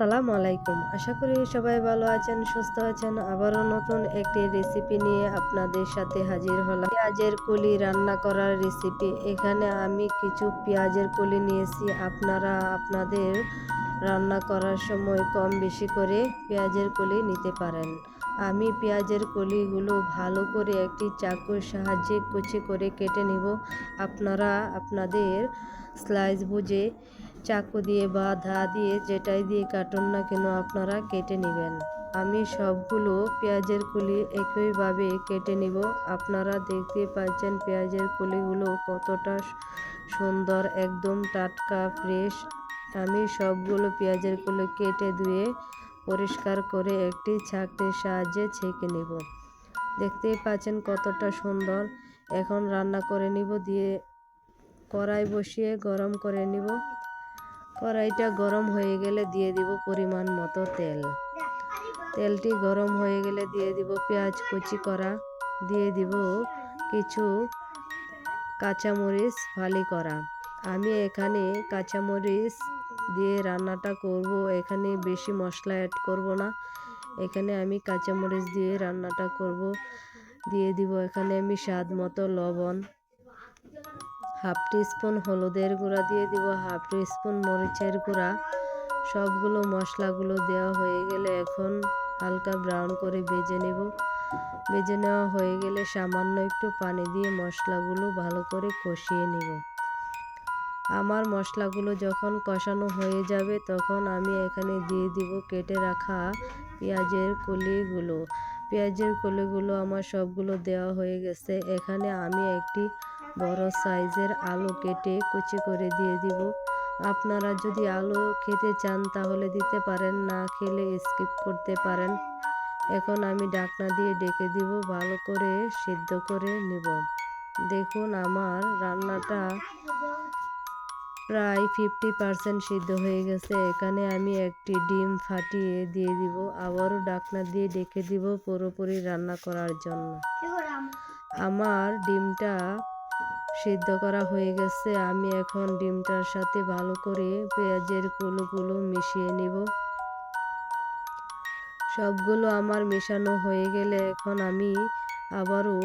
আসসালামু আলাইকুম আশা করি সবাই ভালো আছেন, সুস্থ আছেন। আবারও নতুন একটি রেসিপি নিয়ে আপনাদের সাথে হাজির হলাম। পেঁয়াজের কলি রান্না করার রেসিপি এখানে আমি কিছু পেঁয়াজের কলি নিয়েছি। আপনারা আপনাদের রান্না করার সময় কম বেশি করে পেঁয়াজের কলি নিতে পারেন। আমি পেঁয়াজের কলিগুলো ভালো করে একটি চাকুর সাহায্যে কুচি করে কেটে নিব। আপনারা আপনাদের স্লাইস বুঝে চাকু দিয়ে বা ধা দিয়ে যেটাই দিয়ে কাটুন না কেন আপনারা কেটে নেবেন। আমি সবগুলো পেঁয়াজের কুলি একইভাবে কেটে নিব। আপনারা দেখতে পাচ্ছেন পেঁয়াজের কুলিগুলো কতটা সুন্দর, একদম টাটকা, ফ্রেশ। আমি সবগুলো পেঁয়াজের কুলি কেটে ধুয়ে পরিষ্কার করে একটি ছাঁকনির সাহায্যে ছেঁকে নেব। দেখতেই পাচ্ছেন কতটা সুন্দর। এখন রান্না করে নিব, দিয়ে কড়াই বসিয়ে গরম করে নিব। কড়াইটা গরম হয়ে গেলে দিয়ে দিব পরিমাণ মতো তেল। তেলটি গরম হয়ে গেলে দিয়ে দিব পেঁয়াজ কুচি করা। দিয়ে দিব কিছু কাঁচামরিচ ফালি করা। আমি এখানে কাঁচামরিচ দিয়ে রান্নাটা করব। এখানে বেশি মশলা অ্যাড করব না। এখানে আমি কাঁচামরিচ দিয়ে রান্নাটা করব। দিয়ে দিব এখানে আমি স্বাদ মতো লবণ। হাফ স্পুন হলুদের গুঁড়া দিয়ে দিব, হাফ স্পুন মরিচের গুঁড়া। সবগুলো মশলাগুলো দেওয়া হয়ে গেলে এখন হালকা ব্রাউন করে ভেজে নেব। ভেজে নেওয়া হয়ে গেলে সামান্য একটু পানি দিয়ে মশলাগুলো ভালো করে কষিয়ে নেব। আমার মশলাগুলো যখন কষানো হয়ে যাবে তখন আমি এখানে দিয়ে দিব কেটে রাখা পেঁয়াজের কলিগুলো। পেঁয়াজের কলিগুলো আমার সবগুলো দেওয়া হয়ে গেছে। এখানে আমি একটি বড় সাইজের আলু কেটে কুচি করে দিয়ে দিব। আপনারা যদি আলু খেতে চান তাহলে দিতে পারেন না খেলে স্কিপ করতে পারেন। এখন আমি ডাকনা দিয়ে ডেকে দিব ভালো করে সিদ্ধ করে নেব। দেখুন আমার রান্নাটা প্রায় ফিফটি পারসেন্ট সিদ্ধ হয়ে গেছে। এখানে আমি একটি ডিম ফাটিয়ে দিয়ে দিব। আবারও ডাকনা দিয়ে ডেকে দিব পুরোপুরি রান্না করার জন্য। আমার ডিমটা সিদ্ধ করা হয়ে গেছে। আমি এখন ডিমটার সাথে ভালো করে পেঁয়াজের কুলোগুলো মিশিয়ে নিব। সবগুলো আমার মেশানো হয়ে গেলে এখন আমি আবারও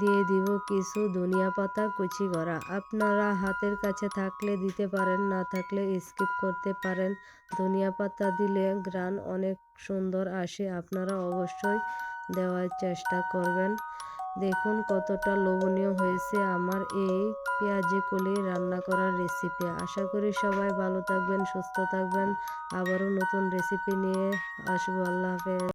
দিয়ে দিব কিছু ধনিয়া পাতা, কুচি করা আপনারা হাতের কাছে থাকলে দিতে পারেন, না থাকলে স্কিপ করতে পারেন। ধনিয়া পাতা দিলে গ্রান অনেক সুন্দর আসে, আপনারা অবশ্যই দেওয়ার চেষ্টা করবেন। দেখুন কতটা লোভনীয় হয়েছে আমার এই পেঁয়াজি কলি রান্না করার রেসিপি আশা করি সবাই ভালো থাকবেন, সুস্থ থাকবেন। আবারও নতুন রেসিপি নিয়ে আসব। আল্লাহ হাফেজ।